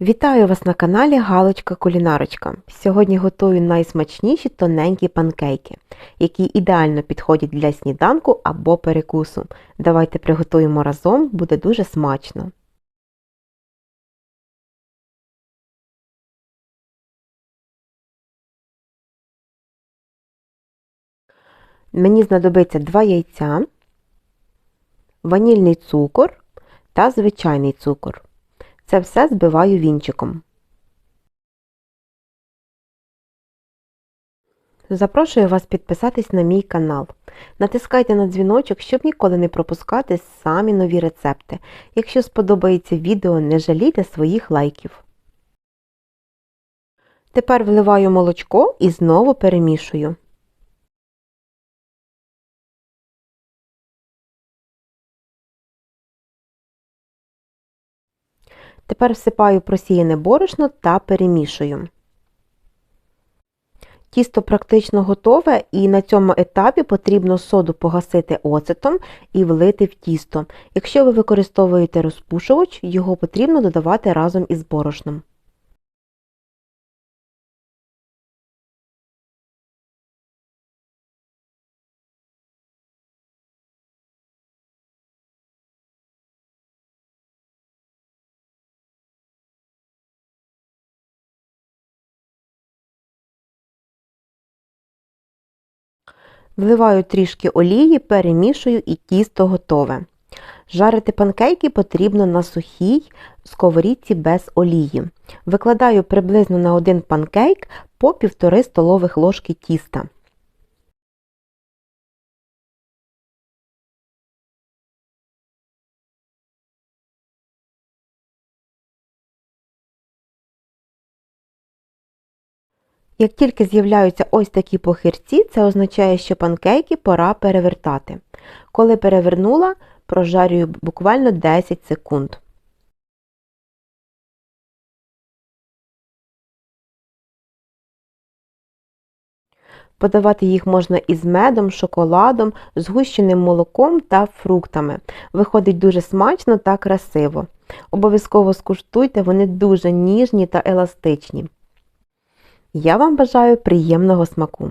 Вітаю вас на каналі Галочка Кулінарочка. Сьогодні готую найсмачніші тоненькі панкейки, які ідеально підходять для сніданку або перекусу. Давайте приготуємо разом, буде дуже смачно. Мені знадобиться 2 яйця, ванільний цукор та звичайний цукор. Це все збиваю вінчиком. Запрошую вас підписатись на мій канал. Натискайте на дзвіночок, щоб ніколи не пропускати самі нові рецепти. Якщо сподобається відео, не жалійте своїх лайків. Тепер вливаю молочко і знову перемішую. Тепер всипаю просіяне борошно та перемішую. Тісто практично готове і на цьому етапі потрібно соду погасити оцетом і влити в тісто. Якщо ви використовуєте розпушувач, його потрібно додавати разом із борошном. Вливаю трішки олії, перемішую і тісто готове. Жарити панкейки потрібно на сухій сковорідці без олії. Викладаю приблизно на один панкейк по 1,5 столових ложки тіста. Як тільки з'являються ось такі похирці, це означає, що панкейки пора перевертати. Коли перевернула, прожарюю буквально 10 секунд. Подавати їх можна із медом, шоколадом, згущеним молоком та фруктами. Виходить дуже смачно та красиво. Обов'язково скуштуйте, вони дуже ніжні та еластичні. Я вам бажаю приємного смаку!